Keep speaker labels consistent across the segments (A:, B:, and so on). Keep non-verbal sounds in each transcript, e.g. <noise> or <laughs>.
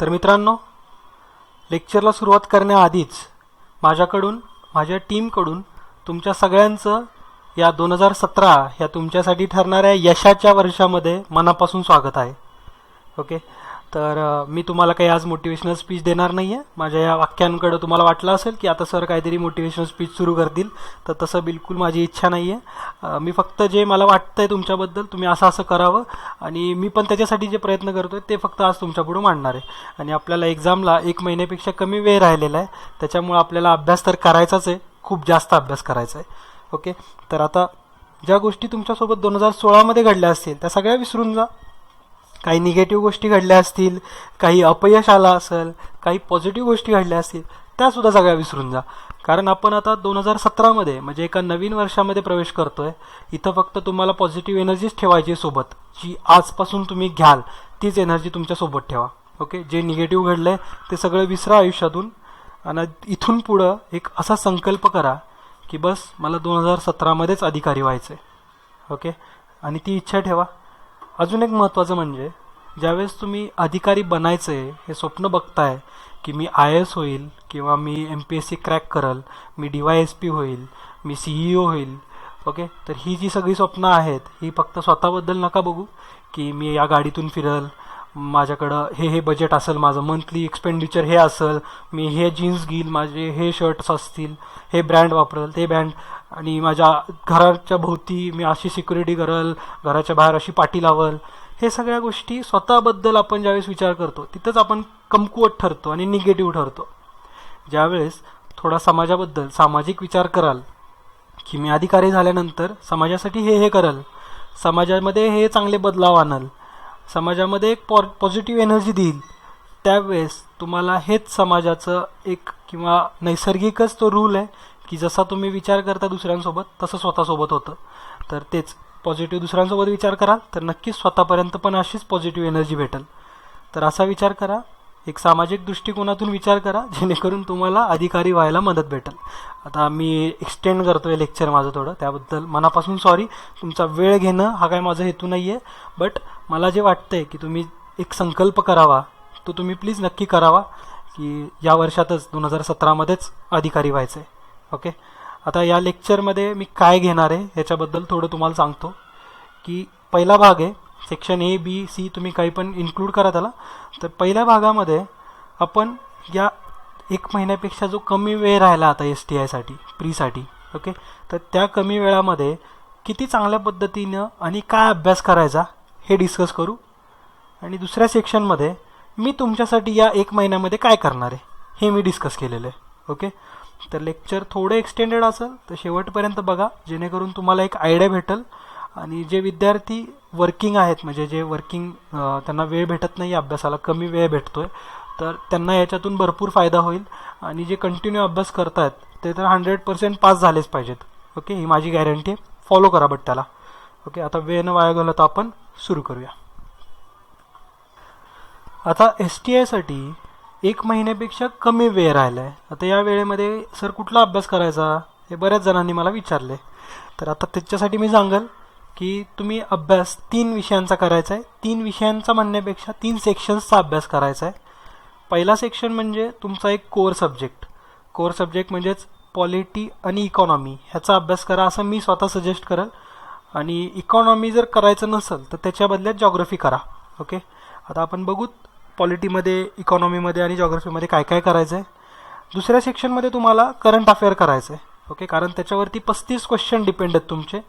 A: तर मित्रांनो लेक्चरला सुरुवात करण्याआधीच माझ्याकडून माझ्या टीमकडून तुमच्या सगळ्यांचं या दोन हजार सतरा ह्या तुमच्यासाठी ठरणाऱ्या यशाच्या वर्षामध्ये मनापासून स्वागत आहे. ओके तर मी तुम्हाला काही आज मोटिवेशनल स्पीच देणार नाही आहे माझ्या या वाक्यांकडं तुम्हाला वाटलं असेल की आता सर काहीतरी मोटिवेशनल स्पीच सुरू करतील तर तसं बिलकुल माझी इच्छा नाही आहे मी फक्त जे मला वाटतं आहे तुमच्याबद्दल तुम्ही असं असं करावं आणि मी पण त्याच्यासाठी जे प्रयत्न करतो आहे ते फक्त आज तुमच्यापुढं मांडणार आहे. आणि आपल्याला एक्झामला एक महिन्यापेक्षा कमी वेळ राहिलेला आहे. त्याच्यामुळं आपल्याला अभ्यास तर करायचाच आहे. खूप जास्त अभ्यास करायचा आहे. ओके? तर आता ज्या गोष्टी तुमच्यासोबत दोन हजार सोळामध्ये घडल्या असतील त्या सगळ्या विसरून जा. काही निगेटिव्ह गोष्टी घडल्या असतील काही अपयश आलं असेल काही पॉझिटिव्ह गोष्टी घडल्या असतील त्यासुद्धा सगळ्या विसरून जा. कारण आपण आता दोन हजार सतरामध्ये म्हणजे एका नवीन वर्षामध्ये प्रवेश करतोय इथं फक्त तुम्हाला पॉझिटिव्ह एनर्जीच ठेवायची आहे सोबत जी आजपासून तुम्ही घ्याल तीच एनर्जी तुमच्यासोबत ठेवा. ओके जे निगेटिव्ह घडलंय ते सगळं विसरा आयुष्यातून. आणि इथून पुढं एक असा संकल्प करा की बस मला दोन हजार सतरामध्येच अधिकारी व्हायचं आहे ओके आणि ती इच्छा ठेवा. अजून एक महत्त्वाचं म्हणजे ज्यावेळेस तुम्ही अधिकारी बनायचं आहे हे स्वप्न बघताय की मी आय एस होईल किंवा मी M P S C crack करल मी डी वाय एस पी होईल मी सी ई ओ होईल ओके? तर ही जी सगळी स्वप्न आहेत ही फक्त स्वतःबद्दल नका बघू की मी या गाडीतून फिरल माझ्याकडं हे हे बजेट असेल माझं मंथली एक्सपेंडिचर हे असेल मी हे जीन्स घेईल माझे हे शर्ट्स असतील हे ब्रँड वापरेल ते ब्रँड आणि माझ्या घराच्या भोवती मी अशी सिक्युरिटी करल घराच्या बाहेर अशी पाटी लावल. हे सगळ्या गोष्टी स्वतःबद्दल आपण ज्यावेळेस विचार करतो तिथंच आपण कमकुवत ठरतो आणि निगेटिव्ह ठरतो. ज्यावेळेस थोडा समाजाबद्दल सामाजिक विचार कराल की मी अधिकारी झाल्यानंतर समाजासाठी हे हे करल समाजामध्ये हे चांगले बदलाव आणल समाजामध्ये एक पॉ पॉझिटिव्ह एनर्जी देईल त्यावेळेस तुम्हाला हेच समाजाचं एक किंवा नैसर्गिकच तो रूल आहे की जसा तुम्ही विचार करता दुसऱ्यांसोबत तसं स्वतःसोबत होतं. तर तेच पॉझिटिव्ह दुसऱ्यांसोबत विचार कराल तर नक्कीच स्वतःपर्यंत पण अशीच पॉझिटिव्ह एनर्जी भेटेल. तर असा विचार करा. एक सामाजिक दृष्टिकोनातून विचार करा जेणेकरून तुम्हाला अधिकारी व्हायला मदत भेटेल. आता मी एक्सटेंड करतो आहे लेक्चर माझं थोडं त्याबद्दल मनापासून सॉरी तुमचा वेळ घेणं हा काय माझा हेतू नाही आहे बट मला जे वाटतं आहे की तुम्ही एक संकल्प करावा तो तुम्ही प्लीज नक्की करावा की या वर्षातच दोन हजार सतरामध्येच अधिकारी व्हायचं आहे ओके? आता या लेक्चरमध्ये मी काय घेणार आहे ह्याच्याबद्दल थोडं तुम्हाला सांगतो. की पहिला भाग आहे सेक्शन ए बी सी तुम्ही काही पण इन्क्लूड करा त्याला. तर पहिल्या भागामध्ये आपण या एक महिन्यापेक्षा जो कमी वेळ राहिला आता एस टी आयसाठी प्रीसाठी ओके? तर त्या कमी वेळामध्ये किती चांगल्या पद्धतीनं आणि काय अभ्यास करायचा हे डिस्कस करू. आणि दुसऱ्या सेक्शनमध्ये मी तुमच्यासाठी या एक महिन्यामध्ये काय करणार आहे हे मी डिस्कस केलेलं आहे ओके? तर लेक्चर थोडं एक्सटेंडेड असेल तर शेवटपर्यंत बघा जेणेकरून तुम्हाला एक आयडिया भेटेल. आणि जे विद्यार्थी वर्किंग आहेत म्हणजे जे वर्किंग त्यांना वेळ भेटत नाही अभ्यासाला कमी वेळ भेटतोय तर त्यांना याच्यातून भरपूर फायदा होईल. आणि जे कंटिन्यू अभ्यास करतायत ते तर हंड्रेड पर्सेंट पास झालेच पाहिजेत. ओके ही माझी गॅरंटी आहे. फॉलो करा बट त्याला ओके आता वेळ न वाया घालत आपण सुरू करूया. आता एस टी आयसाठी एक महिन्यापेक्षा कमी वेळ राहिला आहे आता या वेळेमध्ये सर कुठला अभ्यास करायचा हे बऱ्याच जणांनी मला विचारले. तर आता त्याच्यासाठी मी सांगेल की तुम्ही अभ्यास तीन विषयांचा करायचा आहे तीन विषयांचा म्हणण्यापेक्षा तीन सेक्शन्सचा अभ्यास करायचा आहे पहिला सेक्शन म्हणजे तुमचा एक कोर सब्जेक्ट कोर सब्जेक्ट म्हणजेच पॉलिटी आणि इकॉनॉमी ह्याचा अभ्यास करा असं मी स्वतः सजेस्ट करेल. आणि इकॉनॉमी जर करायचं नसेल तर त्याच्या बदल्यात जॉग्रफी करा. ओके आता आपण बघूत पॉलिटीमध्ये इकॉनॉमीमध्ये आणि जॉग्रफीमध्ये काय काय करायचं आहे दुसऱ्या सेक्शनमध्ये तुम्हाला करंट अफेअर करायचं आहे ओके कारण त्याच्यावरती पस्तीस क्वेश्चन डिपेंड आहेत तुमचे.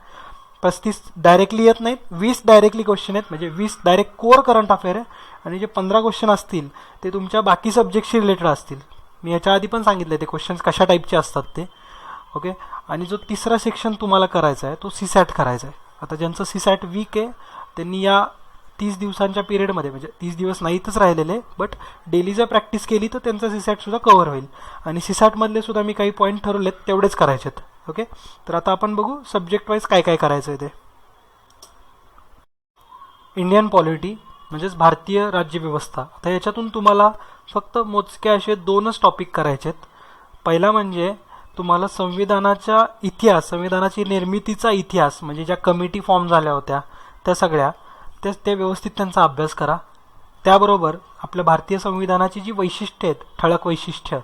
A: पस्तीस डायरेक्टली येत नाहीत वीस डायरेक्टली क्वेश्चन आहेत. म्हणजे वीस डायरेक्ट कोर करंट अफेअर आहे. आणि जे पंधरा क्वेश्चन असतील ते तुमच्या बाकी सब्जेक्टशी रिलेटेड असतील. मी याच्या आधी पण सांगितलं ते क्वेश्चन्स कशा टाईपचे असतात ते. ओके आणि जो तिसरा सेक्शन तुम्हाला करायचा आहे तो सीसॅट करायचा आहे. आता ज्यांचं सीसॅट वीक आहे त्यांनी या तीस दिवसांच्या पिरियडमध्ये म्हणजे तीस दिवस नाहीतच राहिलेले बट डेली जर प्रॅक्टिस केली तर त्यांचा सिसॅटसुद्धा कव्हर होईल. आणि सिसॅटमधले सुद्धा मी काही पॉईंट ठरवलेत तेवढेच करायचे आहेत ओके तर आता आपण बघू सब्जेक्ट वाईज काय काय करायचं आहे ते. इंडियन पॉलिटी म्हणजेच भारतीय राज्यव्यवस्था आता याच्यातून तुम्हाला फक्त मोजके असे दोनच टॉपिक करायचे आहेत पहिला म्हणजे तुम्हाला संविधानाच्या इतिहास संविधानाची निर्मितीचा इतिहास म्हणजे ज्या कमिटी फॉर्म झाल्या होत्या त्या सगळ्या. तेच ते व्यवस्थित त्यांचा अभ्यास करा. त्याबरोबर आपल्या भारतीय संविधानाची जी वैशिष्ट्य आहेत ठळक वैशिष्ट्य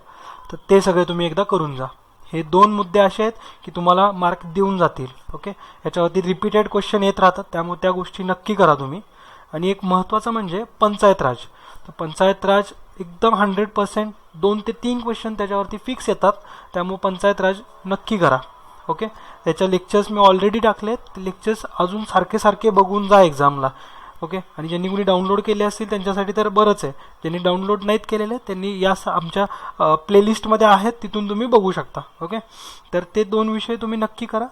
A: तर ते सगळे तुम्ही एकदा करून जा. हे दोन मुद्दे असे आहेत की तुम्हाला मार्क देऊन जातील ओके याच्यावरती रिपीटेड क्वेश्चन येत राहतात त्यामुळे त्या गोष्टी नक्की करा तुम्ही. आणि एक महत्त्वाचं म्हणजे पंचायत राज. तर पंचायत राज एकदम हंड्रेड पर्सेंट दोन ते तीन क्वेश्चन त्याच्यावरती फिक्स येतात त्यामुळे पंचायत राज नक्की करा. ओके? त्याच्या लेक्चर्स मी ऑलरेडी टाकले आहेत लेक्चर्स अजून सारखे सारखे बघून जा एक्झामला ओके? आणि ज्यांनी कुणी डाउनलोड केले असतील त्यांच्यासाठी तर बरंच आहे. ज्यांनी डाउनलोड नाहीत केलेले त्यांनी या स- आमच्या प्लेलिस्टमध्ये आहेत तिथून तुम्ही बघू शकता. ओके? तर ते दोन विषय तुम्ही नक्की करा.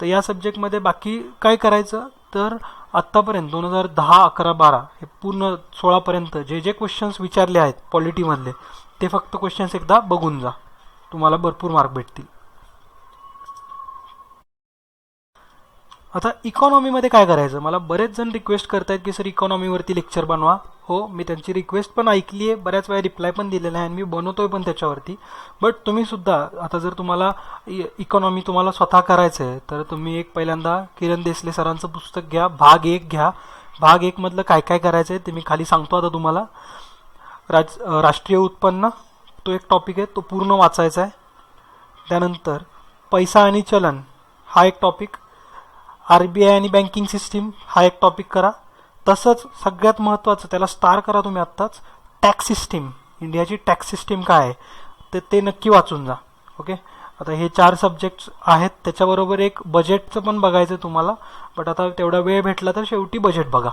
A: तर या सब्जेक्टमध्ये बाकी काय करायचं? तर आत्तापर्यंत दोन हजार दहा अकरा बारा हे पूर्ण सोळापर्यंत जे जे क्वेश्चन्स विचारले आहेत पॉलिटीमधले ते फक्त क्वेश्चन्स एकदा बघून जा. तुम्हाला भरपूर मार्क भेटतील. आता इकॉनॉमीमध्ये काय करायचं? मला बरेच जण रिक्वेस्ट करतायत की सर इकॉनॉमीवरती लेक्चर बनवा. हो मी त्यांची रिक्वेस्ट पण ऐकली आहे बऱ्याच वेळा रिप्लाय पण दिलेला आहे आणि मी बनवतोय पण त्याच्यावरती. बट तुम्ही सुद्धा आता जर तुम्हाला इकॉनॉमी तुम्हाला स्वतः करायचं आहे तर तुम्ही एक पहिल्यांदा किरण देसले सरांचं पुस्तक घ्या भाग एक घ्या. भाग एकमधलं काय काय करायचं आहे ते मी खाली सांगतो आता तुम्हाला. राज राष्ट्रीय उत्पन्न तो एक टॉपिक आहे तो पूर्ण वाचायचा आहे त्यानंतर पैसा आणि चलन हा एक टॉपिक आर बी आय आणि बँकिंग सिस्टीम हा एक टॉपिक करा. तसंच सगळ्यात महत्त्वाचं त्याला स्टार करा तुम्ही आत्ताच टॅक्स सिस्टीम इंडियाची टॅक्स सिस्टीम काय आहे? ते ते नक्की वाचून जा. ओके आता हे चार सब्जेक्ट्स आहेत त्याच्याबरोबर एक बजेटचं पण बघायचं आहे तुम्हाला. बट आता तेवढा वेळ भेटला तर शेवटी बजेट बघा.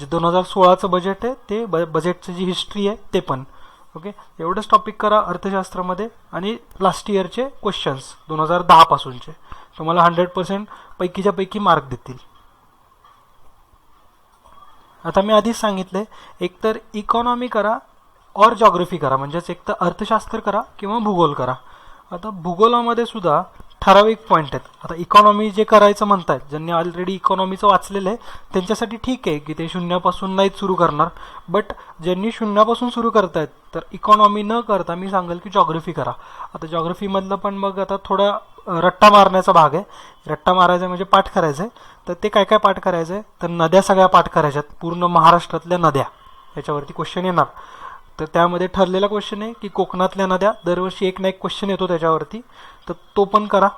A: जे दोन हजार सोळाचं बजेट आहे ते ब बजेटचं जी हिस्ट्री आहे ते पण. ओके एवढंच टॉपिक करा अर्थशास्त्रामध्ये आणि लास्ट इयरचे क्वेश्चन्स दोन हजार दहापासूनचे तुम्हाला हंड्रेड पर्सेंट पैकीच्या पैकी मार्क देतील. आता मी आधीच सांगितले एकतर इकॉनॉमी करा और जॉग्रफी करा म्हणजेच एक तर अर्थशास्त्र करा किंवा भूगोल करा. आता भूगोलामध्ये सुद्धा ठराविक पॉईंट आहेत. आता इकॉनॉमी जे करायचं म्हणतायत ज्यांनी ऑलरेडी इकॉनॉमीचं वाचलेलं आहे त्यांच्यासाठी ठीक आहे की ते शून्यापासून नाहीच सुरू करणार. बट ज्यांनी शून्यापासून सुरू करतायत तर इकॉनॉमी न करता मी सांगेल की जॉग्रफी करा. आता जॉग्रफीमधलं पण मग आता थोडा रट्टा मारण्याचा भाग आहे. रट्टा मारायचा म्हणजे पाठ करायचं आहे तर ते काय काय पाठ करायचं आहे तर नद्या सगळ्या पाठ करायच्यात. पूर्ण महाराष्ट्रातल्या नद्या. याच्यावरती क्वेश्चन येणार. तर त्यामध्ये ठरलेला क्वेश्चन आहे की कोकणातल्या नद्या दरवर्षी एक ना एक क्वेश्चन येतो त्याच्यावरती. तर तो पण करा.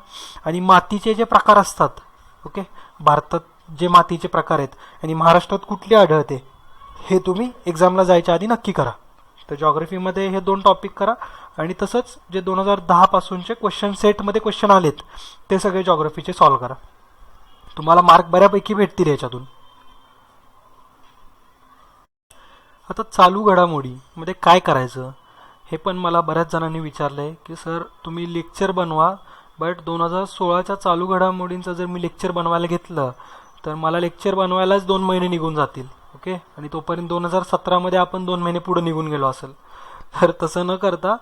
A: आणि मातीचे जे प्रकार असतात ओके भारतात जे मातीचे प्रकार आहेत आणि महाराष्ट्रात कुठले आढळते हे तुम्ही एक्झामला जायच्या आधी नक्की करा. तर जॉग्रफीमध्ये हे दोन टॉपिक करा. आणि तसंच जे दोन हजार दहापासूनचे क्वेश्चन सेटमध्ये क्वेश्चन आलेत ते सगळे जॉग्रफीचे सॉल्व करा. तुम्हाला मार्क बऱ्यापैकी भेटतील याच्यातून. आता चालू घडामोडीमध्ये काय करायचं हे पण मला बऱ्याच जणांनी विचारलं आहे की सर तुम्ही लेक्चर बनवा बट दोन हजार सोळाच्या चालू घडामोडींचं जर मी लेक्चर बनवायला घेतलं तर मला लेक्चर बनवायलाच दोन महिने निघून जातील ओके? आणि तोपर्यंत दोन हजार सतरामध्ये आपण दोन महिने पुढे निघून गेलो असेल. <laughs> तर तसं न करता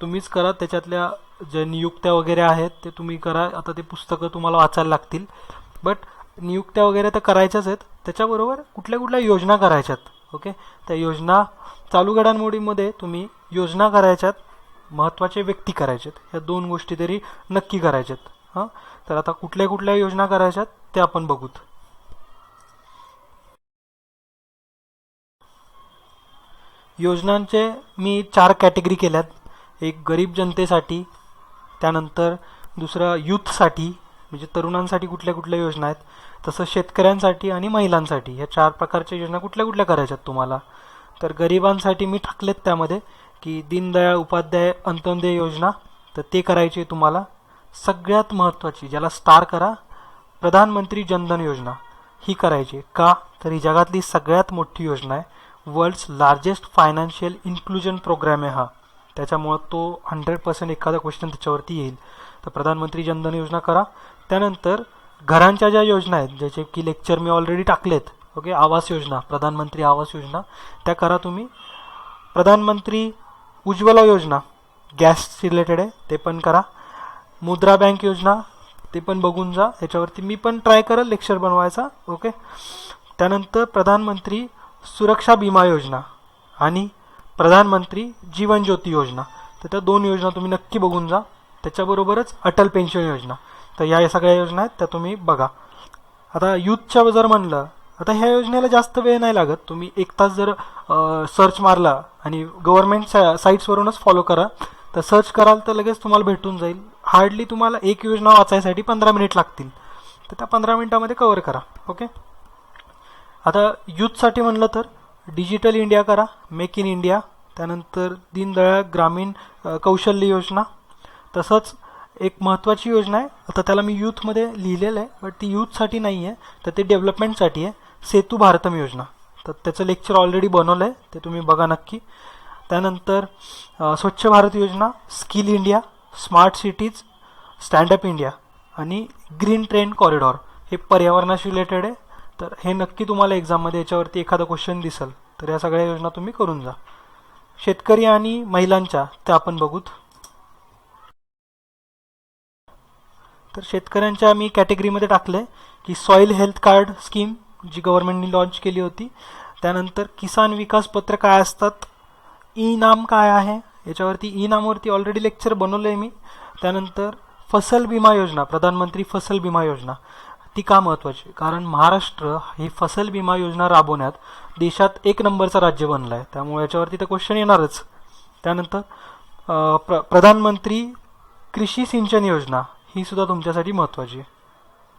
A: तुम्हीच करा त्याच्यातल्या ज्या नियुक्त्या वगैरे आहेत ते तुम्ही करा. आता ते पुस्तकं तुम्हाला वाचायला लागतील. बट नियुक्त्या वगैरे तर करायच्याच आहेत. त्याच्याबरोबर कुठल्या कुठल्या योजना करायच्यात? ओके? त्या योजना चालू घडामोडीमध्ये तुम्ही योजना करायच्यात महत्त्वाचे व्यक्ती करायच्यात ह्या दोन गोष्टी तरी नक्की करायच्यात. हां? तर आता कुठल्या कुठल्या योजना करायच्यात ते आपण बघूत. योजनांचे मी चार कॅटेगरी केल्यात. एक गरीब जनतेसाठी त्यानंतर दुसरं यूथसाठी म्हणजे तरुणांसाठी कुठल्या कुठल्या योजना आहेत? तसं शेतकऱ्यांसाठी आणि महिलांसाठी ह्या चार प्रकारच्या योजना कुठल्या कुठल्या करायच्यात तुम्हाला? तर गरिबांसाठी मी टाकलेत त्यामध्ये की दीनदयाळ उपाध्याय अंत्योदय योजना तर ते करायची आहे तुम्हाला. सगळ्यात महत्त्वाची ज्याला स्टार करा प्रधानमंत्री जनधन योजना ही करायची आहे. का? तर ही जगातली सगळ्यात मोठी योजना आहे. World's largest financial inclusion programme आहे हा. त्याच्यामुळं तो हंड्रेड पर्सेंट एखादा क्वेश्चन त्याच्यावरती येईल. तर प्रधानमंत्री जनधन योजना करा. त्यानंतर घरांच्या ज्या योजना आहेत ज्याचे की लेक्चर मी ऑलरेडी टाकलेत ओके आवास योजना प्रधानमंत्री आवास योजना त्या करा तुम्ही. प्रधानमंत्री उज्ज्वला योजना गॅस रिलेटेड आहे ते पण करा. मुद्रा बँक योजना ते पण बघून जा याच्यावरती मी पण ट्राय करेल लेक्चर बनवायचा ओके त्यानंतर प्रधानमंत्री सुरक्षा विमा योजना आणि प्रधानमंत्री जीवन ज्योती योजना. तर त्या दोन योजना तुम्ही नक्की बघून जा. त्याच्याबरोबरच अटल पेन्शन योजना. तर या सगळ्या योजना आहेत त्या तुम्ही बघा. आता यूथच्या जर म्हणलं आता ह्या योजनेला जास्त वेळ नाही लागत. तुम्ही एक तास जर सर्च मारला आणि गव्हर्नमेंट साईट्सवरूनच फॉलो करा तर सर्च कराल तर लगेच तुम्हाला भेटून जाईल. हार्डली तुम्हाला एक योजना वाचायसाठी पंधरा मिनिट लागतील. तर त्या पंधरा मिनिटामध्ये कवर करा ओके आता यूथसाठी म्हणलं तर डिजिटल इंडिया करा मेक इन इंडिया त्यानंतर दीनदयाळ ग्रामीण कौशल्य योजना. तसंच एक महत्त्वाची योजना आहे. आता त्याला मी यूथमध्ये लिहिलेलं आहे बट ती यूथसाठी नाही आहे तर ते डेव्हलपमेंटसाठी आहे. सेतू भारतम योजना. तर त्याचं लेक्चर ऑलरेडी बनवलं आहे ते तुम्ही बघा नक्की. त्यानंतर स्वच्छ भारत योजना skill India smart cities stand up India आणि ग्रीन ट्रेन कॉरिडॉर हे पर्यावरणाशी रिलेटेड आहे. तर हे नक्की तुम्हाला एक्झाममध्ये याच्यावरती एखादा क्वेश्चन दिसेल तर या सगळ्या योजना तुम्ही करून जा. शेतकरी आणि महिलांच्या त्या आपण बघूत. तर शेतकऱ्यांच्या मी कॅटेगरीमध्ये टाकलं आहे की सॉईल हेल्थ कार्ड स्कीम जी गव्हर्नमेंटनी लॉन्च केली होती. त्यानंतर किसान विकास पत्र काय असतात ई नाम काय आहे याच्यावरती ई नामवरती ऑलरेडी लेक्चर बनवलं आहे मी. त्यानंतर फसल विमा योजना प्रधानमंत्री फसल विमा योजना. ती का महत्त्वाची कारण महाराष्ट्र ही फसल विमा योजना राबवण्यात देशात एक नंबरचं राज्य बनलं आहे त्यामुळे याच्यावरती तर क्वेश्चन येणारच. त्यानंतर प्र प्रधानमंत्री कृषी सिंचन योजना. ही सुद्धा तुमच्यासाठी महत्त्वाची आहे.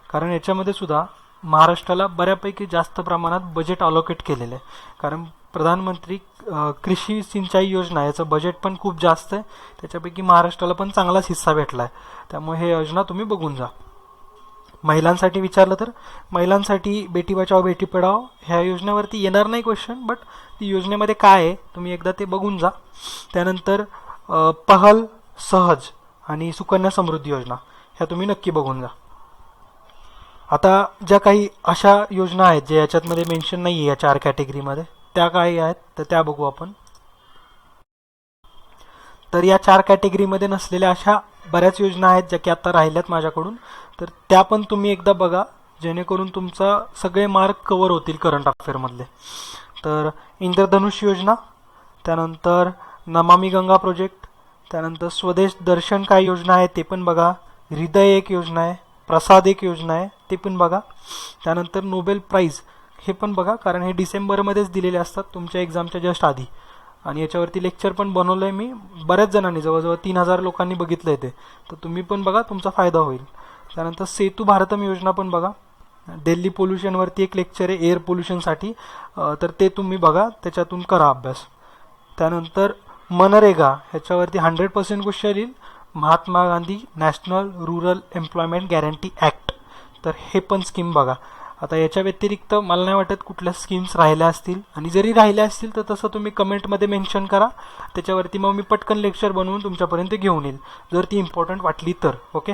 A: कारण याच्यामध्ये सुद्धा महाराष्ट्राला बऱ्यापैकी जास्त प्रमाणात बजेट अलोकेट केलेलं आहे. कारण प्रधानमंत्री कृषी सिंचाई योजना याचं बजेट पण खूप जास्त आहे. त्याच्यापैकी महाराष्ट्राला पण चांगलाच हिस्सा भेटला आहे. त्यामुळे हे योजना तुम्ही बघून जा. महिलांसाठी विचारलं तर महिलांसाठी बेटी बचाव बेटी पढाव ह्या योजनेवरती येणार नाही क्वेश्चन बट ती योजनेमध्ये काय आहे तुम्ही एकदा ते बघून जा. त्यानंतर पहल सहज आणि सुकन्या समृद्धी योजना. ह्या तुम्ही नक्की बघून जा आता ज्या काही अशा योजना आहेत जे याच्यातमध्ये मेन्शन नाही आहे या चार कॅटेगरीमध्ये त्या काही आहेत तर त्या बघू आपण. तर या चार कॅटेगरीमध्ये नसलेल्या अशा बऱ्याच योजना आहेत ज्या की आता राहिल्यात माझ्याकडून. तर त्या पण तुम्ही एकदा बघा जेणेकरून तुमचा सगळे मार्क कवर होतील करंट अफेअरमधले तर इंद्रधनुष योजना त्यानंतर नमामी गंगा प्रोजेक्ट त्यानंतर स्वदेश दर्शन काय योजना आहे ते पण बघा. हृदय एक योजना आहे प्रसाद एक योजना आहे ते पण बघा. त्यानंतर नोबेल प्राईज हे पण बघा कारण हे डिसेंबरमध्येच दिलेले असतात तुमच्या एक्झामच्या जस्ट आधी. आणि याच्यावरती लेक्चर पण बनवलं आहे मी. बऱ्याच जणांनी जवळजवळ तीन हजार लोकांनी बघितलं आहे ते. तर तुम्ही पण बघा तुमचा फायदा होईल. त्यानंतर सेतू भारतम योजना पण बघा. दिल्ली पोल्युशनवरती एक लेक्चर आहे एअर पोल्युशनसाठी तर ते तुम्ही बघा त्याच्यातून करा अभ्यास. त्यानंतर मनरेगा ह्याच्यावरती हंड्रेड पर्सेंट क्वेश्चन येईल. Mahatma Gandhi national rural employment guarantee act. तर हे पण स्कीम बघा. आता याच्या व्यतिरिक्त मला नाही वाटत कुठल्या स्कीम्स राहिल्या असतील. आणि जरी राहिल्या असतील तर तसं तुम्ही कमेंटमध्ये मेन्शन करा. त्याच्यावरती मग मी पटकन लेक्चर बनवून तुमच्यापर्यंत घेऊन येईल. जर ती इम्पॉर्टंट वाटली तर ओके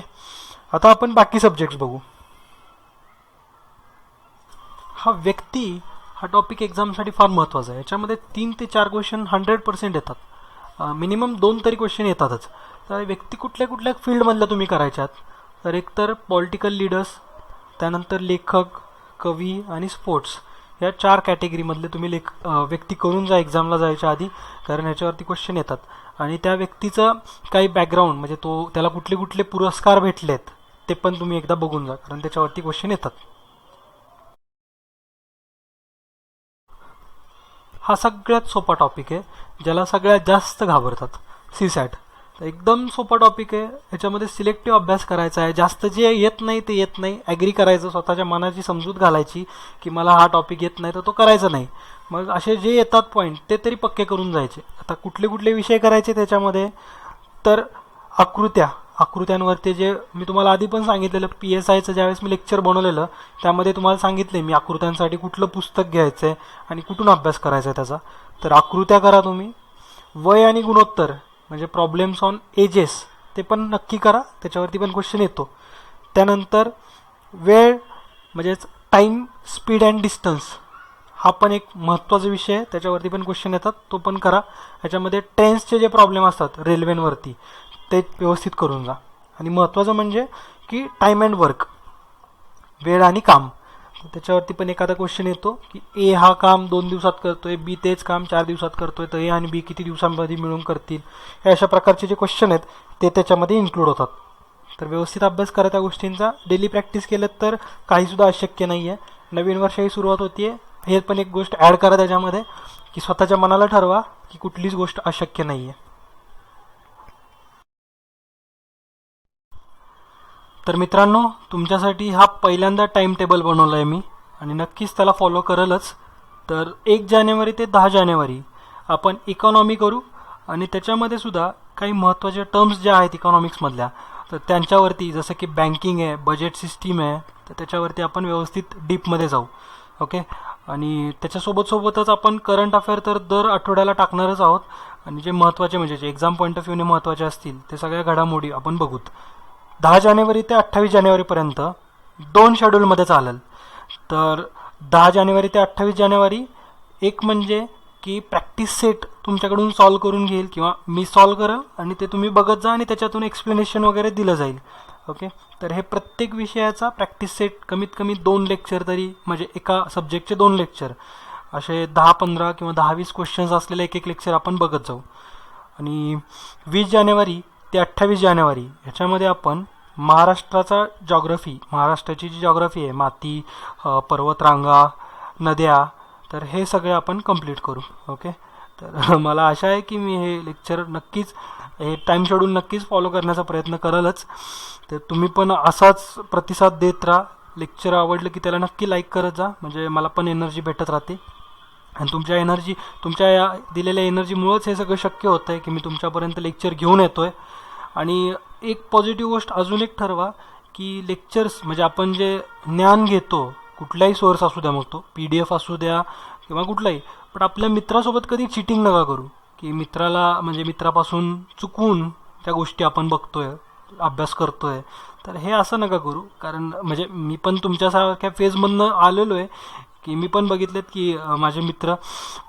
A: आता आपण बाकी सब्जेक्ट्स बघू. हा व्यक्ती हा टॉपिक एक्झामसाठी फार महत्त्वाचा आहे. याच्यामध्ये तीन ते चार क्वेश्चन हंड्रेड पर्सेंट येतात. मिनिमम दोन तरी क्वेश्चन येतातच. तर व्यक्ती कुठल्या कुठल्या फील्डमधल्या तुम्ही करायच्यात? तर एकतर पॉलिटिकल लीडर्स त्यानंतर लेखक कवी आणि स्पोर्ट्स या चार कॅटेगरीमधले तुम्ही लेख व्यक्ती करून जा एक्झामला जायच्या आधी कारण ह्याच्यावरती क्वेश्चन येतात. आणि त्या व्यक्तीचं काही बॅकग्राऊंड म्हणजे तो त्याला कुठले कुठले पुरस्कार भेटलेत ते पण तुम्ही एकदा बघून जा कारण त्याच्यावरती क्वेश्चन येतात. हा सगळ्यात सोपा टॉपिक आहे. ज्याला सगळ्यात जास्त घाबरतात. सी सॅट तर एकदम सोपा टॉपिक आहे. ह्याच्यामध्ये सिलेक्टिव्ह अभ्यास करायचा आहे. जास्त जे येत नाही ते येत नाही. ॲग्री करायचं स्वतःच्या मनाची समजूत घालायची की मला हा टॉपिक येत नाही तर तो करायचा नाही. मग असे जे येतात पॉईंट ते तरी पक्के करून जायचे. आता कुठले कुठले विषय करायचे त्याच्यामध्ये? तर आकृत्या. आकृत्यांवरती जे मी तुम्हाला आधी पण सांगितलेलं पी एस आयचं ज्यावेळेस मी लेक्चर बनवलेलं त्यामध्ये तुम्हाला सांगितले मी आकृत्यांसाठी कुठलं पुस्तक घ्यायचं आहे आणि कुठून अभ्यास करायचा आहे त्याचा. तर आकृत्या करा तुम्ही. वय आणि गुणोत्तर म्हणजे प्रॉब्लेम्स ऑन एजेस ते पण नक्की करा. त्याच्यावरती पण क्वेश्चन येतो. त्यानंतर वेळ म्हणजेच टाईम स्पीड अँड डिस्टन्स हा पण एक महत्त्वाचा विषय आहे. त्याच्यावरती पण क्वेश्चन येतात. तो पण करा. ह्याच्यामध्ये टेन्सचे जे प्रॉब्लेम असतात रेल्वेंवरती ते व्यवस्थित करून जा. आणि महत्त्वाचं म्हणजे की टाईम अँड वर्क वेळ आणि काम. त्याच्यावरती पण एखादा क्वेश्चन येतो की ए हा काम दोन दिवसात करतोय बी तेच काम चार दिवसात करतोय तर ए आणि बी किती दिवसांमध्ये मिळून करतील? हे अशा प्रकारचे जे क्वेश्चन आहेत ते त्याच्यामध्ये इन्क्लूड होतात. तर व्यवस्थित अभ्यास करा त्या गोष्टींचा. डेली प्रॅक्टिस केलं तर काहीसुद्धा अशक्य नाही आहे नवीन वर्षाही सुरुवात होतीये. हे पण एक गोष्ट ॲड करा त्याच्यामध्ये की स्वतःच्या मनाला ठरवा की कुठलीच गोष्ट अशक्य नाही आहे तर मित्रांनो तुमच्यासाठी हा पहिल्यांदा टाइम टेबल बनवला आहे मी आणि नक्कीच त्याला फॉलो करेलच. तर एक जानेवारी ते दहा जानेवारी आपण इकॉनॉमी करू आणि त्याच्यामध्ये सुद्धा काही महत्त्वाचे टर्म्स ज्या आहेत इकॉनॉमिक्समधल्या तर त्यांच्यावरती जसं की बँकिंग आहे बजेट सिस्टीम आहे तर त्याच्यावरती आपण व्यवस्थित डीपमध्ये जाऊ. ओके आणि त्याच्यासोबत सोबतच आपण करंट अफेअर तर दर आठवड्याला टाकणारच आहोत. आणि जे महत्त्वाचे म्हणजे जे एक्झाम पॉईंट ऑफ व्ह्यूने महत्त्वाचे असतील ते सगळ्या घडामोडी आपण बघूत. दहा जानेवारी ते अठ्ठावीस जानेवारीपर्यंत दोन शेड्यूलमध्ये चालेल. तर दहा जानेवारी ते अठ्ठावीस जानेवारी एक म्हणजे की प्रॅक्टिस सेट तुमच्याकडून सॉल्व करून घेईल किंवा मी सॉल्व करा आणि ते तुम्ही बघत जा आणि त्याच्यातून एक्सप्लेनेशन वगैरे दिलं जाईल. ओके तर हे प्रत्येक विषयाचा प्रॅक्टिस सेट कमीत कमी दोन लेक्चर तरी म्हणजे एका सब्जेक्टचे दोन लेक्चर असे दहा पंधरा किंवा दहा वीस क्वेश्चन्स असलेले एक एक लेक्चर आपण बघत जाऊ. आणि वीस जानेवारी ते अठ्ठावीस जानेवारी. ह्याच्यामध्ये आपण महाराष्ट्राचा जॉग्रफी महाराष्ट्राची जी जॉग्रफी आहे माती पर्वतरांगा नद्या तर हे सगळे आपण कंप्लीट करू. ओके तर <laughs> मला आशा आहे की मी हे लेक्चर नक्कीच हे टाईम शेड्यूल नक्कीच फॉलो करण्याचा प्रयत्न करलच. तर तुम्ही पण असाच प्रतिसाद देत राहा. लेक्चर आवडलं की त्याला नक्की लाईक करत जा. म्हणजे मला पण एनर्जी भेटत राहते. आणि तुमच्या एनर्जी तुमच्या या दिलेल्या एनर्जीमुळंच हे सगळं शक्य होतं आहे की मी तुमच्यापर्यंत लेक्चर घेऊन येतो आहे आणि एक पॉझिटिव्ह गोष्ट अजून एक ठरवा की लेक्चर्स म्हणजे आपण जे ज्ञान घेतो कुठलाही सोर्स असू द्या मग तो पी डी एफ असू द्या किंवा कुठलाही पण आपल्या मित्रासोबत कधी चिटिंग नका करू. की मित्राला म्हणजे मित्रापासून चुकवून त्या गोष्टी आपण बघतोय अभ्यास करतोय. तर हे असं नका करू. कारण म्हणजे मी पण तुमच्यासारख्या फेजमधनं आलेलो आहे की मी पण बघितलेत की माझे मित्र.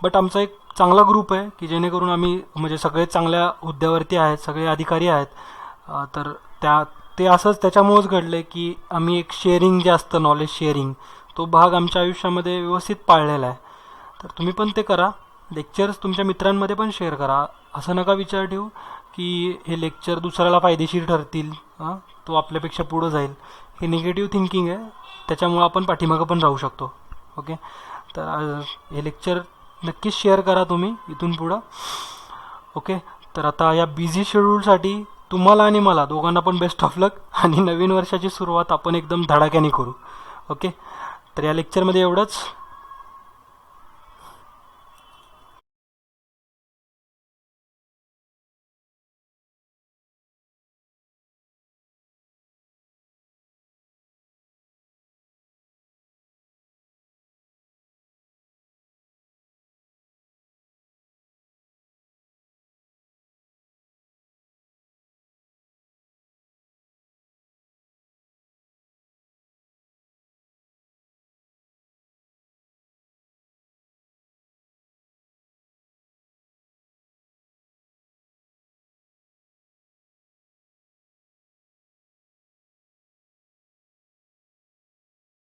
A: बट आमचा एक चांगला ग्रुप आहे की जेणेकरून आम्ही म्हणजे सगळे चांगल्या हुद्द्यावरती आहेत सगळे अधिकारी आहेत. तर त्या ते असंच त्याच्यामुळेच घडलं आहे की आम्ही एक शेअरिंग जे असतं नॉलेज शेअरिंग तो भाग आमच्या आयुष्यामध्ये व्यवस्थित पाळलेला आहे. तर तुम्ही पण ते करा. लेक्चर्स तुमच्या मित्रांमध्ये पण शेअर करा. असं नका विचार ठेवू की हे लेक्चर दुसऱ्याला फायदेशीर ठरतील तो आपल्यापेक्षा पुढं जाईल. हे निगेटिव्ह थिंकिंग आहे. त्याच्यामुळं आपण पाठीमागं पण राहू शकतो. ओके? तर हे लेक्चर नक्कीच शेअर करा तुम्ही इथून पुढं. ओके? तर आता या बिझी शेड्यूलसाठी तुम्हाला आणि मला दोघांना पण बेस्ट ऑफ लक आणि नवीन वर्षाची सुरुवात आपण एकदम धडाक्याने करू. ओके? तर या लेक्चरमध्ये एवढंच.